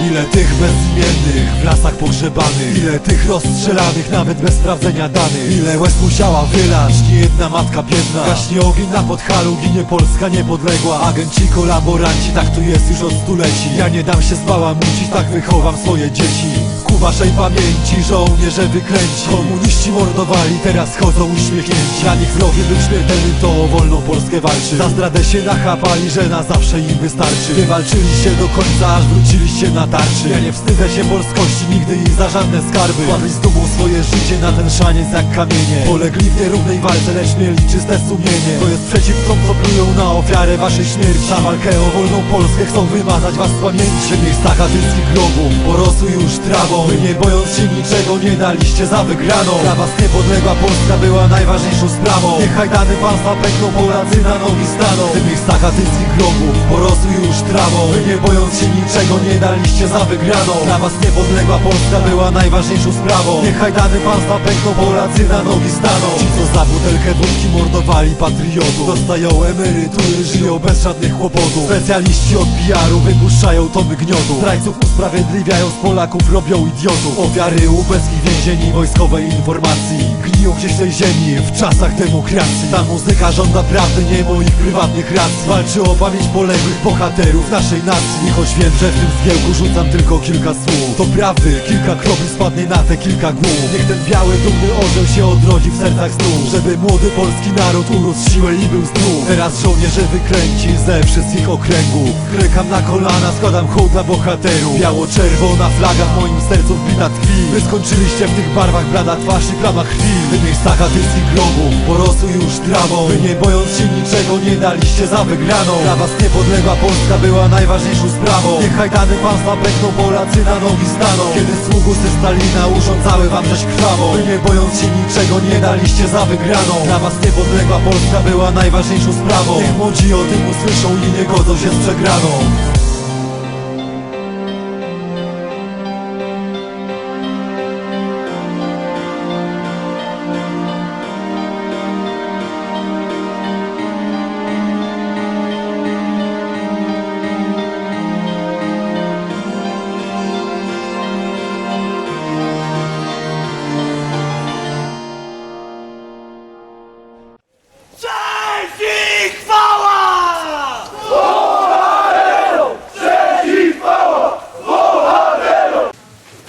Ile tych bezimiennych w lasach pogrzebanych Ile tych rozstrzelanych nawet bez sprawdzenia danych Ile łez musiała wylać nie jedna matka biedna. Gaśnie ogień na podchalu, ginie Polska niepodległa. Agenci, kolaboranci, tak tu jest już od stuleci. Ja nie dam się zbałamucić, tak wychowam swoje dzieci Waszej pamięci żołnierze wykręci. Komuniści mordowali, teraz chodzą uśmiechnięci. Dla nich wrogiem był śmiertelny, to o wolną Polskę walczy. Za zdradę się nachapali, że na zawsze im wystarczy. Wywalczyliście do końca, aż wróciliście na tarczy. Ja nie wstydzę się polskości, nigdy i za żadne skarby. Kładli z dumą swoje życie na ten szaniec jak kamienie. Polegli w nierównej walce, lecz mieli czyste sumienie. To jest przeciw tym, co plują na ofiarę waszej śmierci Za walkę o wolną Polskę chcą wymazać was z pamięci. W miejscach atyckich grobów porosły już trawą. Wy nie bojąc się niczego nie daliście za wygraną. Dla was niepodległa Polska była najważniejszą sprawą. Niech hajdany państwa pękną, Polacy na nogi staną. W tych atyckich grobów porosły już trawą. Wy nie bojąc się niczego nie daliście za wygraną. Dla was niepodległa Polska była najważniejszą sprawą. Niech hajdany państwa pękną, Polacy na nogi staną. Ci co za butelkę wódki mordowali patriotów Dostają emerytury, żyją bez żadnych kłopotów. Specjaliści od PR-u wypuszczają tomy gniotu Zdrajców usprawiedliwiają, z Polaków robią idiotów. Ofiary ubeckich więzieni wojskowej informacji. Gniją gdzieś tej ziemi w czasach demokracji. Ta muzyka żąda prawdy, nie moich prywatnych racji. Walczy o pamięć poległych bohaterów naszej nacji. I choć wiem, że w tym zgiełku rzucam tylko kilka słów. To prawdy, kilka kropli spadnie na te kilka głów. Niech ten biały, dumny orzeł się odrodzi w sercach znów Żeby młody polski naród urósł siłę i był zdrów Teraz żołnierze wykręci ze wszystkich okręgów. Klekam na kolana, składam hołd dla bohaterów. Biało-czerwona flaga w moim sercu wbita tkwi. Wy skończyliście w tych barwach blada twarz i plama krwi. W tych miejscach atyckich grobów porosły już trawą Wy nie bojąc się niczego nie daliście za wygraną. Dla was niepodległa Polska była najważniejszą sprawą. Niech hajdany państwa pękną, Polacy na nogi staną. Kiedy sługusy Stalina urządzały wam rzeź krwawą. Wy nie bojąc się niczego nie daliście za wygraną. Dla was niepodległa Polska była najważniejszą sprawą Niech młodzi o tym usłyszą i nie godzą się z przegraną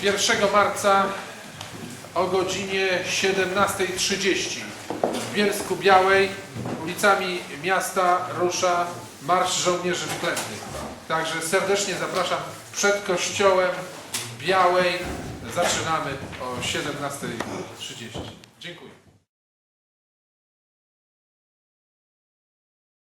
1 marca o godzinie 17.30 w Bielsku Białej ulicami miasta rusza Marsz Żołnierzy Wyklętych. Także serdecznie zapraszam przed kościołem Białej. Zaczynamy o 17.30. Dziękuję.